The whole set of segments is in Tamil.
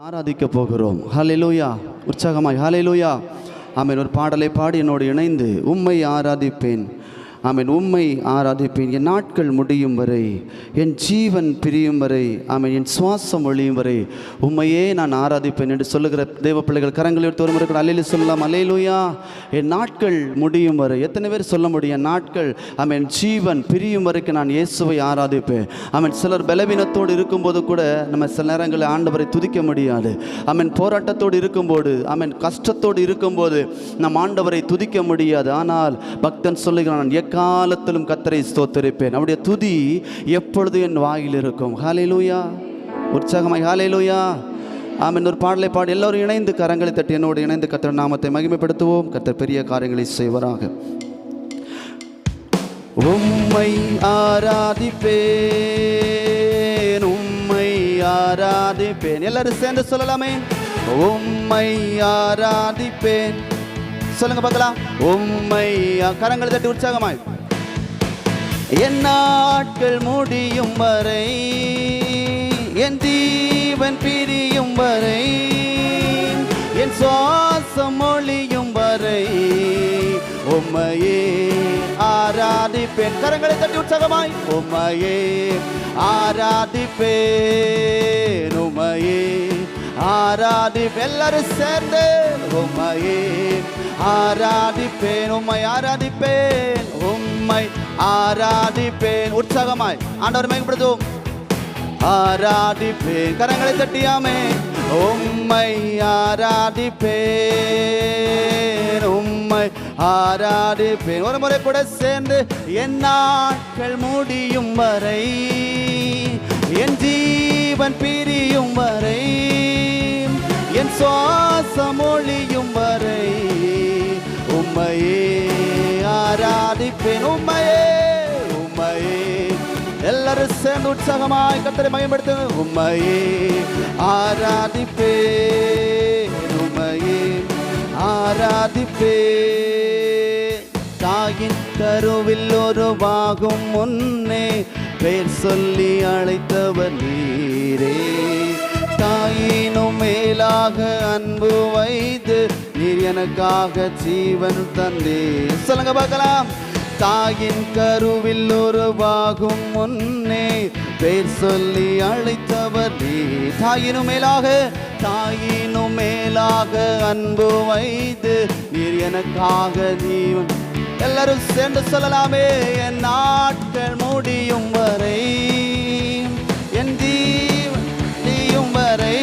ஆராதிக்க போகிறோம். ஹalleluya உற்சாகமாய். ஹalleluya ஆமென். ஒரு பாடலை பாடி என்னோடு இணைந்து உம்மை ஆராதிப்பேன். ஆமென். உம்மை ஆராதிப்பேன். என் நாட்கள் முடியும் வரை என் ஜீவன் பிரியும் வரை அவன் என் சுவாசம் ஒழியும் வரை உண்மையே நான் ஆராதிப்பேன் என்று சொல்லுகிற தேவ பிள்ளைகள் கரங்களை எடுத்து ஒரு முறை அலையில சொல்லலாம். அலையிலுயா என் நாட்கள் முடியும் வரை எத்தனை பேர் சொல்ல முடியும்? என் நாட்கள் ஆமென். ஜீவன் பிரியும் வரைக்கும் நான் இயேசுவை ஆராதிப்பேன். அவன் சிலர் பலவீனத்தோடு இருக்கும்போது கூட நம்ம சில நேரங்களில் ஆண்டவரை துதிக்க முடியாது. ஆமென். போராட்டத்தோடு இருக்கும்போது அவன் கஷ்டத்தோடு இருக்கும்போது நம் ஆண்டவரை துதிக்க முடியாது. ஆனால் பக்தன் சொல்லுகிறான் எக்காலத்திலும் கத்தரை ஸ்தோத்தரிப்பேன். அவருடைய துதி எப்பொழுது என் வாயில் இருக்கும். ஹalleluya உற்சாகமாய் ஹாலை லூயா ஆமின். ஒரு பாடலை பாடி. எல்லோரும் இணைந்து கரங்களை தட்டி என்னோடு இணைந்து கத்தர் நாமத்தை மகிமைப்படுத்துவோம். கத்தர் பெரிய காரியங்களை செய்வராக. உம்மை ஆராதிப்பேன். உம்மை ஆராதிப்பேன். எல்லாரும் சேர்ந்து சொல்லலாமே. உம்மை ஆராதிப்பேன். சொல்லுங்க பார்க்கலாம். உம்மை ஆ- கரங்களை தட்டி உற்சாகமாய். என் நாட்கள் முடியும் வரை என் தீவன் பிரியும் வரை என் சுவாசம் ஒளியும் வரை உம்மையே ஆராதிப்பேன். கரங்களை தட்டி உற்சாகமாய். உம்மையே ஆராதிப்பேன். உமையே ஆராதிப்பேன் எல்லாரும் சேர்ந்து உம்மையே. ஆராதிப்பேன் உம்மை ஆராதிப்பேன் உம்மை ஆராதிப்பேன். உற்சாகமாய் ஆண்டவர் மேம்படுத்துவோம் ஆராதிப்பேன் கரங்களை தட்டியாமே உம்மை ஆராதிப்பேன் உம்மை ஆராதிப்பேன். ஒரு முறை கூட சேர்ந்து என் நாட்கள் முடியும் வரை என் ஜீவன் பிரியும் வரை என் சுவாசம் ஒழியும் வரை உம்மையே ஆராதிப்பேன் உம்மையே உம்மையே. எல்லாரும் சேர்ந்து உற்சாகமாய் கத்தரை மயப்படுத்து உம்மையே ஆராதிப்பே உம்மையே ஆராதிப்பே தாயின் கருவில் உருவாகும் முன்னே பெயர் சொல்லி அழைத்தவர் நீரே. தாயினும் மேலாக அன்பு வைத்து நீர் எனக்காக ஜீவன் தந்தே சொல்லுங்க பார்க்கலாம். தாயின் கருவில் உருவாகும் முன்னே பேர் சொல்லி அழைத்தவர் நீ தாயினும் மேலாக தாயினும் மேலாக அன்பு வைத்து நீர் எனக்காக ஜீவன் எல்லாரும் சேர்ந்து சொல்லலாமே என் நாட்கள் முடியும் வரை என் ஜீவன் நீயும் வரை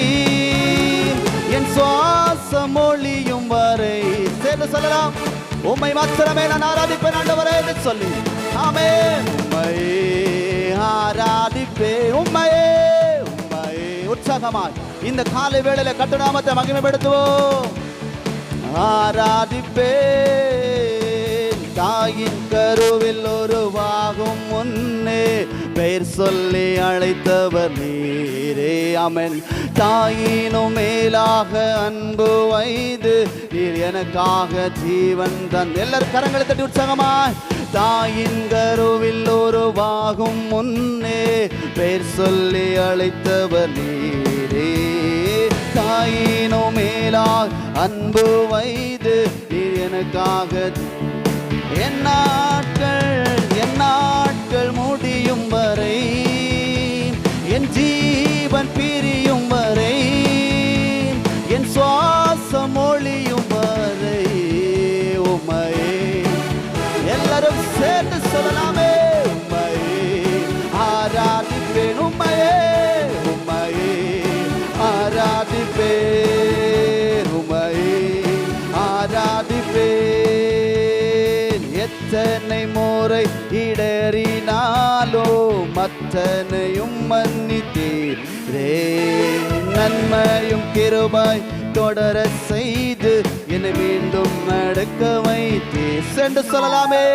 என் சுவாசம் ஒளியும் வரை. சேர்ந்து சொல்லலாம். உம்மை மாத்திரமே நான் ஆராதிப்பேன் ஆண்டவரே என்று சொல்லி. ஆமே உம்மையே ஆராதிப்பே உம்மையே உம்மையே உற்சாகமாய். இந்த காலை வேளையில கட்டுநாமத்தை மகிமைப்படுத்துவோம். ஆராதிப்பே. தாயின் கருவில் உருவாகும் முன்னே பெயர் சொல்லி அழைத்தவர் நீரே அமன். தாயினும் மேலாக அன்பு வைத்து நீர் எனக்காக ஜீவன் தன். எல்லாரும் கரங்களை தட்டி உற்சாகமாய். தாயின் கருவில் உருவாகும் முன்னே பெயர் சொல்லி அழைத்தவர் நீரே. தாயினும் மேலாக அன்பு வைத்து நீர் எனக்காக என் நாட்கள் என் நாட்கள் முடியும் வரை என் ஜீவன் பிரியும் வரை என் சுவாசம் ஒளியும் வரை உமையே எல்லாரும் சேர்ந்து சொல்லலாமே உம்மையே. ஆராதிப்பேன் உம்மையே உம்மையே. ஆராதிப்பேன் உம்மையே. ஆராதிப்பேன் எத்தனை முறை இடறினாலோ மத்தனையும் மன்னித்தீரே. நன்மையும் கிருபாய் தொடர செய்து என்னை மீண்டும் நடக்க வைத்தே சென்று சொல்லலாமே.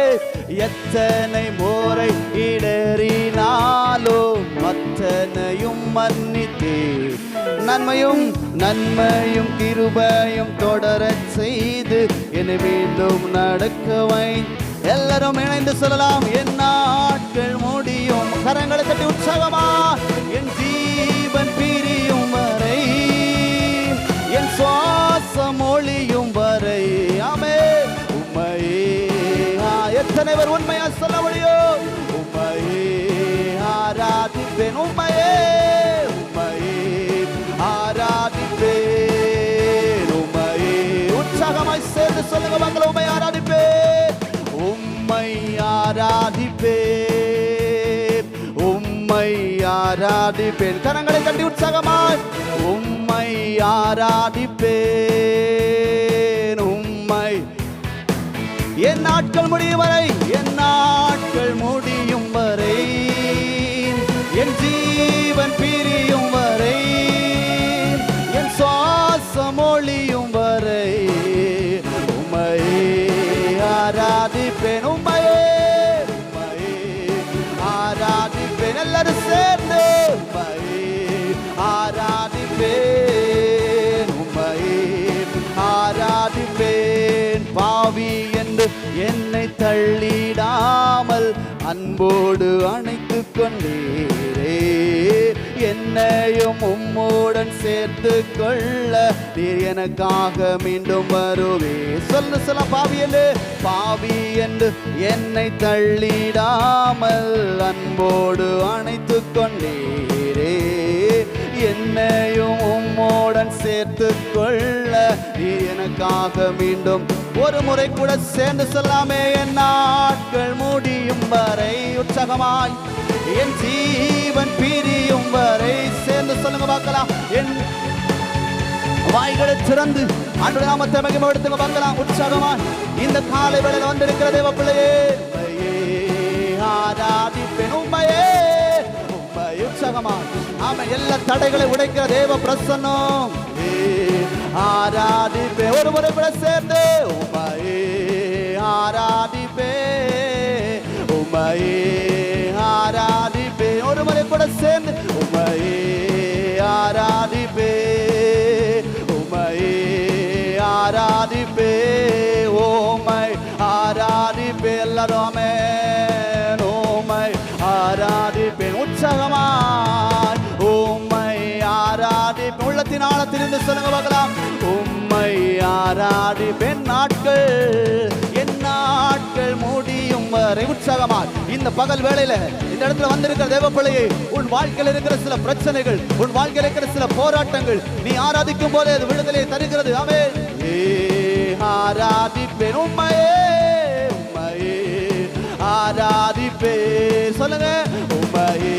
எத்தனை முறை இடறினாலும் அத்தனையும் மன்னித்தே. நன்மையும் நன்மையும் கிருபையும் தொடர செய்து என்னை மீண்டும் நடக்க வை. எல்லாரும் இணைந்து சொல்லலாம் என் நாட்கள் முடியும். கரங்களை தட்டி உற்சாகமா. ஆராதிப்பேன். கரங்களை தட்டி உற்சாகமாய் உம்மை ஆராதிப்பேன். உம்மை. என் நாட்கள் முடியும் வரை என் நாட்கள் முடியும் வரை என் ஜீவன் பிரியும் வரை என் சுவாசம் தள்ளிடாமல் அன்போடு அணைத்து கொண்டீரே. என்னையும் உம்மோடன் சேர்த்து கொள்ள நீர் எனக்காக மீண்டும் வருவே. சொல்லு சொல்ல பாவி என்று பாவி என்று என்னை தள்ளிடாமல் அன்போடு அணைத்து கொண்டீரே. என்னையும் உம்மோடன் சேர்த்து கொள்ள நீர் எனக்காக மீண்டும் ஒரு முறை கூட சேர்ந்து சொல்லாமே என் நாட்கள் முடியும் வரை உற்சாகமாய். என் ஜீவன் பிரியும் வரை சேர்ந்து சொல்லுங்க பார்க்கலாம். என் வாய்களை திறந்து அன்று நாமத்தை மகிமைப்படுத்துங்க பார்க்கலாம். உற்சாகமா இந்த காலை வேளையில வந்திருக்கிற தேவ பிள்ளையே ஆராதிப்பேன் உண்மையே உண்மை உற்சாகமா ஆமா எல்லா தடைகளை உடைக்கிற தேவ பிரசன்னம். ஆராதிப்பே. ஒரு முறை கூட சேர்ந்து உண்மையே ஆராதிப்பே. உம்மையே ஆராதிப்பே. ஒரு முறை கூட சேர்ந்து உம்மையே ஆராதிப்பே. உம்மையே ஆராதிப்பே. ஓமை ஆராதிப்பே. எல்லாரும் ஆராதிப்பேன் ஆழத்திலிருந்து சொல்லுங்க பார்க்கலாம். உம்மை ஆராதிப்பேன் நாட்கள் என் நாட்கள் முடியும் வரை உற்சாகமா இந்த பகல் வேளையில இந்த இடத்துல வந்திருக்கிற தேவ பிள்ளையை உன் வாழ்க்கையில் இருக்கிற சில பிரச்சனைகள் உன் வாழ்க்கையில் இருக்கிற சில போராட்டங்கள் நீ ஆராதிக்கும் போதே அது விடுதலை தருகிறது. ஆமே ஏ ஆராதிப்பேன். உண்மையே உம்மையே ஆராதிப்பே சொல்லுங்க. உம்மையே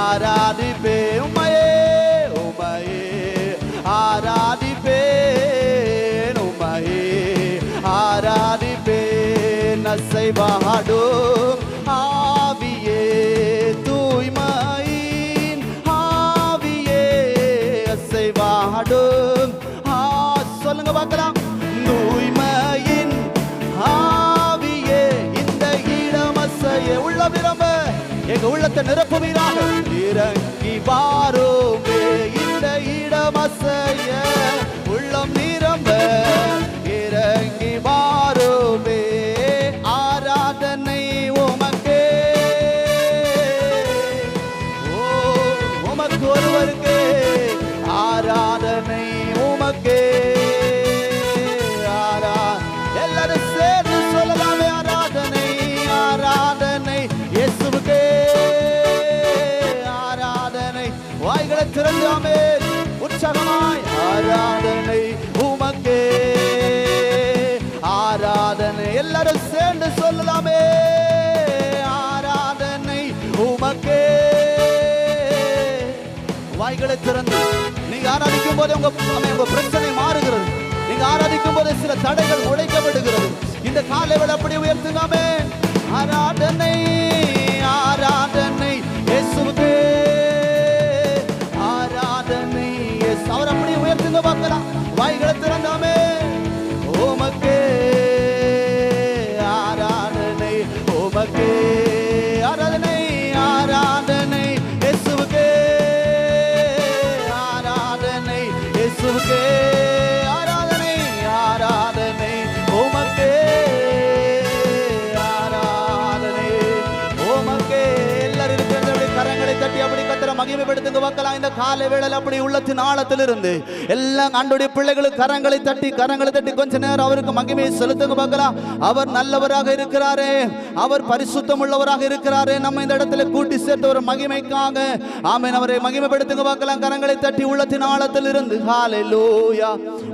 ஆராதிப்பே உம்மையே அசைவாடும் ஆவியே தூய்மையின் ஆவியே அசைவாடும் ஆ சொல்லுங்க பார்க்கலாம். தூய்மையின் ஆவியே இந்த இடமசைய உள்ள விரும்ப எங்க உள்ளத்தை நிரப்புவீராக. இறங்கி பாரோ ஆராதனை உமக்கே. ஆரா எல்லாரும் சேர்ந்து சொல்லலாமே ஆராதனை ஆராதனை இயேசுவுக்கே. ஆராதனை வாய்களை திறந்தாமே உற்சாகமாய் ஆராதனை உமக்கே. ஆராதனை எல்லாரும் சேர்ந்து சொல்லலாமே ஆராதனை உமக்கே. வாய்களை திறந்து. ஆராதிக்கும் போது உங்க உங்க பிரச்சனை மாறுகிறது. நீங்க ஆராதிக்கும் போது சில தடைகள் உடைக்கப்படுகிறது. இந்த காலை விட அப்படி உயர்த்துங்காமே ஆராதனை இருக்கலாம் இந்த காலை வேளையில் அப்படி உள்ளத்தின் ஆழத்தில் இருந்து எல்லாம் ஆண்டுடைய பிள்ளைகளுக்கு கரங்களை தட்டி கரங்களை தட்டி கொஞ்ச நேரம் அவருக்கு மகிமையை செலுத்துங்க பார்க்கலாம். அவர் நல்லவராக இருக்கிறாரே. அவர் பரிசுத்தம் உள்ளவராக இருக்கிறாரே. நம்ம இந்த இடத்துல கூட்டி சேர்த்த ஒரு மகிமைக்காக ஆமேன். அவரை மகிமைப்படுத்துங்க பார்க்கலாம். கரங்களை தட்டி உள்ளத்தின் ஆழத்தில் இருந்து காலை லூயா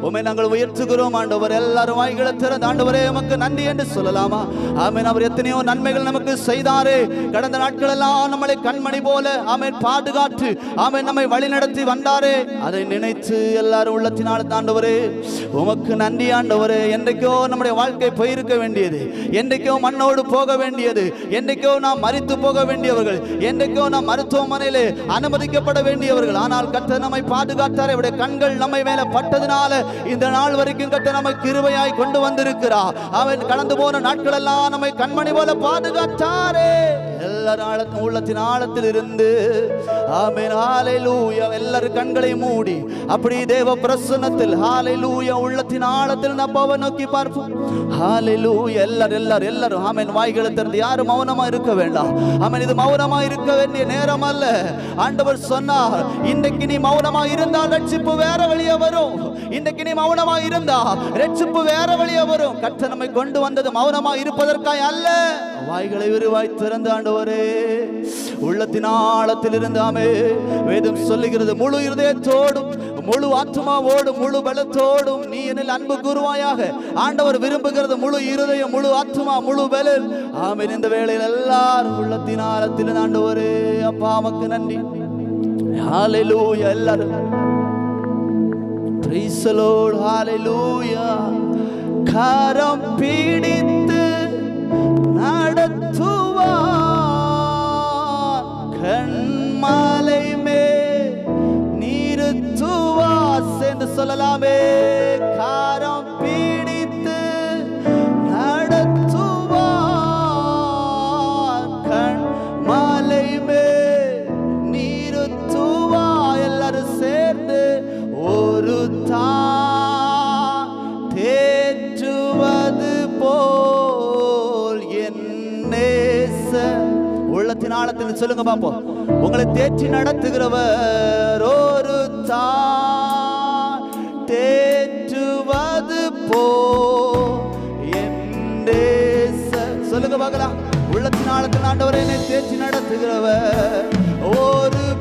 உமை நாங்கள் உயர்த்துகிறோம். ஆண்டவர் எல்லாரும் வாய்களை திறந்து ஆண்டவரே உமக்கு நன்றி என்று சொல்லலாமா? ஆமேன். அவர் எத்தனையோ நன்மைகள் நமக்கு செய்தாரே. கடந்த நாட்கள் எல்லாம் நம்மளை கண்மணி போல ஆமேன் பாதுகாத்து ஆமென் நம்மை வழிநடத்தி வந்தாரே. அதை நினைத்து எல்லாரும் உள்ளத்தினால் தாண்டவரு உமக்கு நன்றி ஆண்டவரே. என்றைக்கோ நம்முடைய வாழ்க்கை போயிருக்க வேண்டியது. என்றைக்கோ மண்ணோடு போக வேண்டியது. என்றைக்கோ நாம் மறித்து போக வேண்டியவர்கள். என்றைக்கோ நாம் மருத்துவமனையிலே அனுமதிக்கப்பட வேண்டியவர்கள். ஆனால் கத்த நம்மை பாதுகாத்தார். அவருடைய கண்கள் நம்மை மேல பட்டதுனால இந்த நாள் வரைக்கும் கத்த நம்மை கிருவையாய் கொண்டு வந்திருக்கிறார். அவன் கடந்து போன நாட்கள் எல்லாம் நம்மை கண்மணி போல பாதுகாத்தாரே. எல்லாரும் உள்ளத்தின் ஆழத்தில் இருந்து எல்லாரும் கண்களை மூடி. அப்படி தேவ பிரசன்னத்தில் ஹalleluya. உள்ளத்தின் ஆழத்தில் நான் அவரை நோக்கி பார்ப்போம். எல்லாரும் எல்லாரும் எல்லாரும். ஆமேன். வாய்களை திறந்து யாரும் மௌனமா இருக்க வேண்டாம். ஆமென். இது மௌனமா இருக்க வேண்டிய நேரம் அல்ல. ஆண்டவர் சொன்னார் இன்றைக்கு நீ மௌனமா இருந்தால் ரட்சிப்பு வேற வழியே வரும். இன்றைக்கு நீ மௌனமா இருந்தா ரட்சிப்பு வேற வழியே வரும். கற்ற நம்மை கொண்டு வந்தது மௌனமா இருப்பதற்காய் அல்ல. வாய்களை விரிவாய் திறந்து ஆண்டவரே. உள்ளத்தின் ஆழத்தில் இருந்தாமே வேதம் சொல்லுகிறது முழு இருதயத்தோடும் முழு ஆத்மாவோடும் முழு பலத்தோடும் நீ என்னில் அன்பு கூறுவாயாக. ஆண்டவர் விரும்புகிறது முழு இருதயம் முழு ஆத்மா முழு பலன். ஆமீன் இந்த வேளையில் எல்லாரும் உள்ளத்தின் ஆழத்தில் ஆண்டவரே அப்பா நமக்கு நன்றி. ஹalleluya எல்லாரும். Praise the Lord, கரம் பிடித்து என்று காரம் பீடித்து பிடித்து நடத்துவார். கண் மாலை மே நிறுத்துவா எல்லாரும் சேர்ந்து ஒரு தான் தேற்றுவது போல் என் உள்ளத்தின் ஆழத்தில் சொல்லுங்க பாப்போம். உங்களை தேற்றி நடத்துகிறவர் ஒரு தா பார்க்கலாம். உள்ளத்தின் ஆழத்தில் ஆண்டவர் என்னை தேர்ச்சி நடத்துகிறவர். ஒரு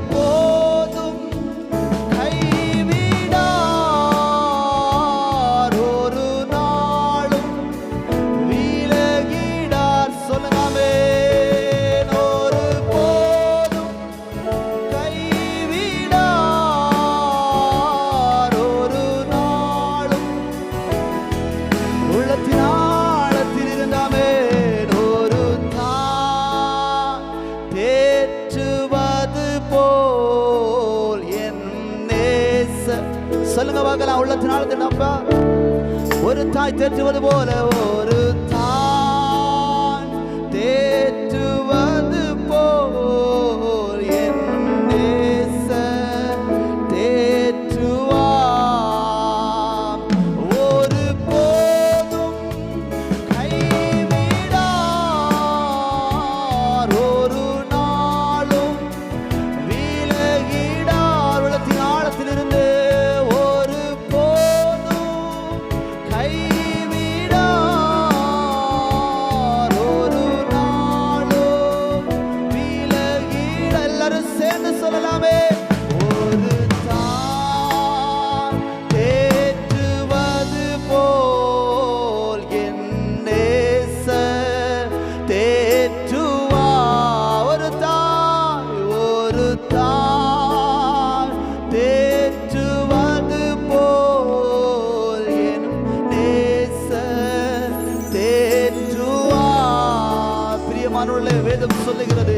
பார்க்கலாம் உள்ளத்தினால ஆழத்தில் ஒரு தாய் தேற்றுவது போல ஒரு பிரியமானவர்களே வேதம் சொல்லுகிறது.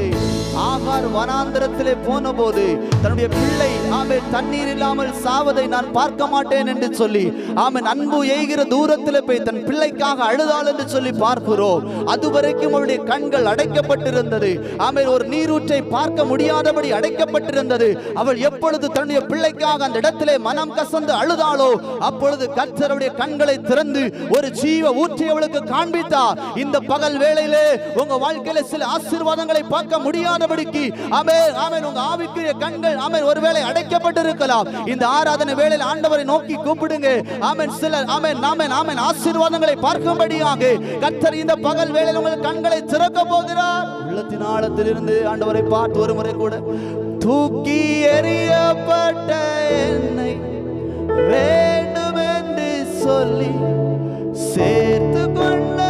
ஆகார் வனாந்திரத்திலே போன போது தன்னுடைய பிள்ளை ஆமே தண்ணீர் இல்லாமல் சாவதை நான் பார்க்க மாட்டேன் என்று சொல்லி ஆமன் அன்பு எய்கிற தூரத்தில் போய் தன் பிள்ளைக்காக அழுதாள் என்று சொல்லி பார்க்கிறோம். அதுவரைக்கும் அவருடைய கண்கள் அடைக்கப்பட்டிருந்தது. ஆமே ஒரு நீரூற்றை பார்க்க முடியாதபடி அடைக்கப்பட்டிருந்தது. அவள் எப்பொழுது தன்னுடைய பிள்ளைக்காக அந்த இடத்திலே மனம் கசந்து அழுதாளோ அப்பொழுது கர்த்தருடைய கண்களை திறந்து ஒரு ஜீவ ஊற்றி அவளுக்கு காண்பித்தார். இந்த பகல் வேளையிலே உங்க வாழ்க்கையில சில ஆசீர்வாதங்களை பார்க்க முடியாதபடிக்கு ஆமென் ஆமேன் உங்க ஆவிக்குரிய கண்கள் ஆமென் ஒருவேளை அடைக்கப்பட்டிருக்கலாம். இந்த ஆராதனை வேளையில் ஆண்டவரை நோக்கி கூப்பிடுங்க. ஆமேன் சில ஆமேன் ஆமேன் ஆமேன் ஆசீர்வாதங்களை பார்க்கும்படியாக கத்தர் இந்த பகல் வேளையில் உங்கள் கண்களை திறக்க போகிறார். உள்ளத்தின் ஆழத்திலிருந்து ஆண்டவரை பார்த்து ஒரு முறை கூட தூக்கி எறியப்பட்ட என்னை வேண்டும் என்று சொல்லி சேர்த்து கொண்ட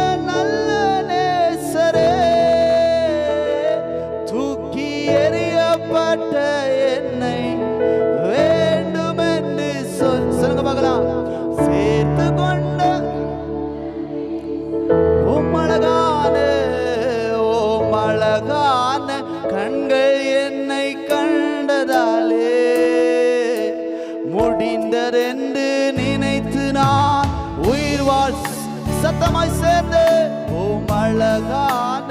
கண்டதாலே முடிந்ததென்று நினைத்து நான் உயிர் வாழ் சத்தமாய் சேர்ந்து ஓமழகான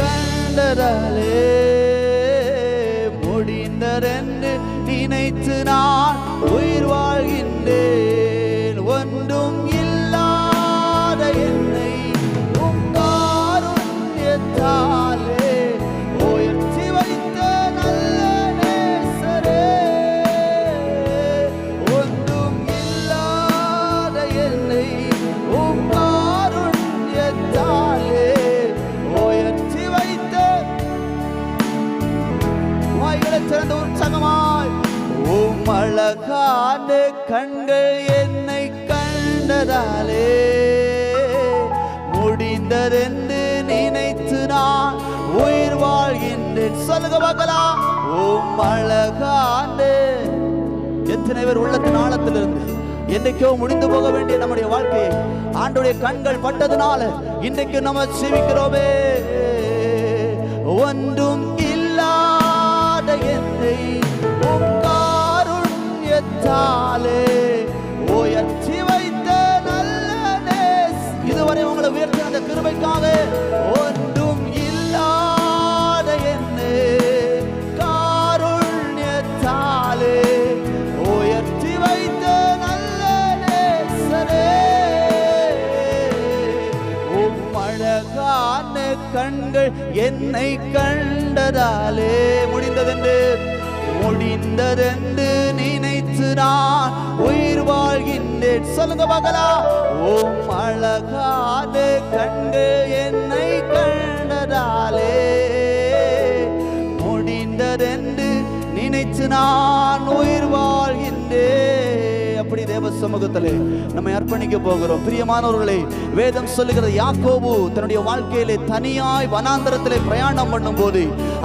கண்டதாலே கண்கள் என்னை கண்டதாலே. முடிந்ததென்று நினைத்து நான் உயிர் வாழ்கின்றேன். சொல்லுங்க பார்க்கலாம் ஓம் அழகான. எத்தனை பேர் உள்ளத்தின் ஆழத்திலிருந்து என்னைக்கோ முடிந்து போக வேண்டிய நம்முடைய வாழ்க்கையை ஆண்டுடைய கண்கள் பட்டதுனால இன்றைக்கு நம்ம சிவிக்கிறோமே ஒன்றும் இல்லாத என்னை காருண்யத்தாலே உயர்த்தி வைத்த நல்ல நேஸ் இதுவரை உங்களை உயர்த்தின அந்த கிருபைக்காக ஒன்றும் இல்லாத என்னை. காருண்யத்தாலே உயர்த்தி வைத்த நல்ல நேசரே உம் கண்கள் என்னை கண்டதாலே. முடிந்ததென்று முடிந்ததென்று நான் உயிர் வாழ்கின்றேன். சொல்லுங்க பார்க்கலாம் உம் அழகான கண்டு என்னை கண்டதாலே முடிந்ததென்று நினைச்சு நான் உயிர் வாழ்கின்றேன். தேவ சமூகத்திலே நம்மை அர்ப்பணிக்க போகிறோம். பிரியமானவர்களே வேதம் சொல்லுகிறது யாக்கோபு தன்னுடைய வாழ்க்கையிலே தனியாய் வனாந்தரத்திலே பிரயாணம் பண்ணும் போது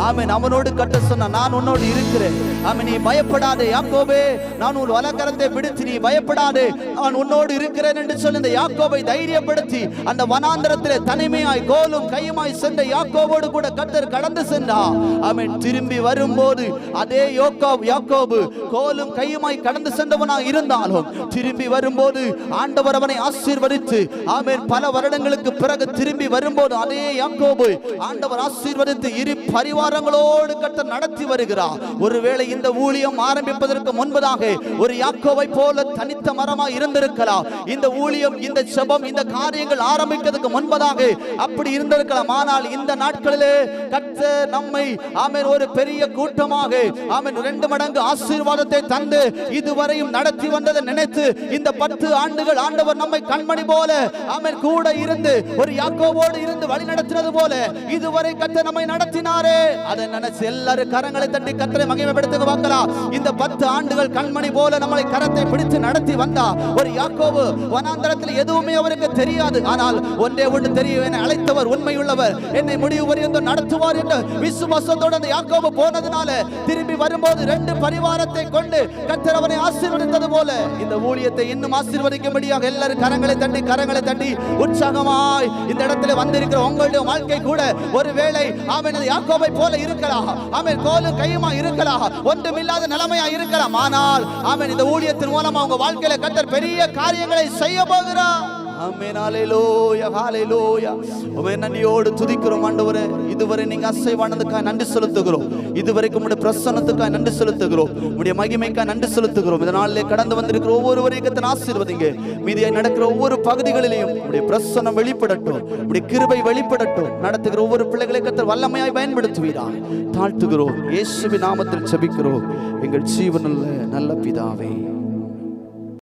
ஆமீன் அவனோடு கட்ட சொன்ன நான் உன்னோடு இருக்கிறேன். ஆமீன் நீ பயப்படாதே யாக்கோபே நான் உன் வலக்கரத்தை பிடித்து நீ பயப்படாதே நான் உன்னோடு இருக்கிறேன் என்று சொல்லி இந்த யாக்கோபை தைரியப்படுத்தி அந்த வனாந்தரத்திலே தனிமையாய் கோலும் கையுமாய் சென்ற யாக்கோபோடு கூட கத்தர் கடந்து சென்றார். ஆமென் திரும்பி வரும்போது அதே யோக்கோ யாக்கோபு கோலும் கையுமாய் கடந்து சென்றவனாக இருந்தாலும் திரும்பி வரும்போது ஆண்டவர் அவனை ஆசீர்வதித்து ஆமேன். பல வருடங்களுக்கு பிறகு திரும்பி வரும்போது அதே யாக்கோபு ஆண்டவர் ஆசீர்வதித்து இரு பரிவாரங்களோடு கட்ட நடத்தி வருகிறார். ஒருவேளை இந்த ஊழியம் ஆரம்பிப்பதற்கு முன்பதாக ஒரு யாக்கோவை போல தனித்த மரமாக இருந்திருக்கலாம். இந்த ஊழியம் இந்த செபம் இந்த காரியங்கள் ஆரம்பிக்கிறதுக்கு முன்பதாக அப்படி இருந்திருக்கலாம். ஆனால் இந்த நாட்களிலே கத்த நம்மை ஆமேன் ஒரு பெரிய கூட்டமாக ஆமேன் ரெண்டு மடங்கு ஆசீர்வாதத்தை தந்து இதுவரையும் நடத்தி வந்ததை நினை நினைத்து இந்த பத்து ஆண்டுகள் ஆண்டவர் நம்மை கண்மணி போல அவன் கூட இருந்து ஒரு யாக்கோவோடு இருந்து வழி நடத்தினது போல இதுவரை கத்த நம்மை நடத்தினாரே. அதை நினைச்சு எல்லாரும் கரங்களை தட்டி கத்தரை மகிமைப்படுத்துங்க பார்க்கலாம் இந்த பத்து ஆண்டுகள் கண்மணி போல நம்மளை கரத்தை பிடித்து நடத்தி வந்தா ஒரு யாக்கோவு வனாந்தரத்தில் எதுவுமே அவருக்கு தெரியாது. ஆனால் ஒன்றே ஒன்று தெரியும் என்னை அழைத்தவர் உண்மையுள்ளவர். என்னை முடிவு வரையும் நடத்துவார் என்று விசுவாசத்தோடு அந்த யாக்கோவு போனதுனால திரும்பி வரும்போது ரெண்டு பரிவாரத்தை கொண்டு கர்த்தர் அவனை ஆசீர்வதித்தது போல இந்த ஊழியத்தை இன்னும் ஆசீர்வதிக்கும்படியாக எல்லாரும் கரங்களை தட்டி கரங்களை தட்டி உற்சாகமாய் இந்த இடத்துல வந்திருக்கிற உங்களுடைய வாழ்க்கை கூட ஒருவேளை அவன் யாக்கோபை போல இருக்கலாம். அவன் கோலும் கையுமா இருக்கலாம். ஒன்றுமில்லாத நிலைமையா இருக்கலாம். ஆனால் அவன் இந்த ஊழியத்தின் மூலமா உங்க வாழ்க்கையில கர்த்தர் பெரிய காரியங்களை செய்ய போகிறார். ஆமென் ஹalleluya ஹalleluya. உம்மை நன்றியோடு துதிக்கிறோம் ஆண்டவரே. இதுவரை நீங்க அசைவானதுக்காக நன்றி செலுத்துகிறோம். இதுவரைக்கும் உடைய பிரசன்னத்துக்காக நன்றி செலுத்துகிறோம். உடைய மகிமைக்காக நன்றி செலுத்துகிறோம். இந்த நாளிலே கடந்து வந்திருக்கிற ஒவ்வொருவரையும் கத்தன் ஆசீர்வதிங்க. மீதியாய் நடக்கிற ஒவ்வொரு பகுதிகளிலையும் உடைய பிரசன்னம் வெளிப்படட்டும். உம்முடைய கிருபை வெளிப்படட்டும். நடத்துகிற ஒவ்வொரு பிள்ளைகளை கத்தர் வல்லமையாய் பயன்படுத்துவீரா தாழ்த்துகிறோம். இயேசுவின் நாமத்தில் செபிக்கிறோம் எங்கள் ஜீவனுள்ள நல்ல பிதாவே.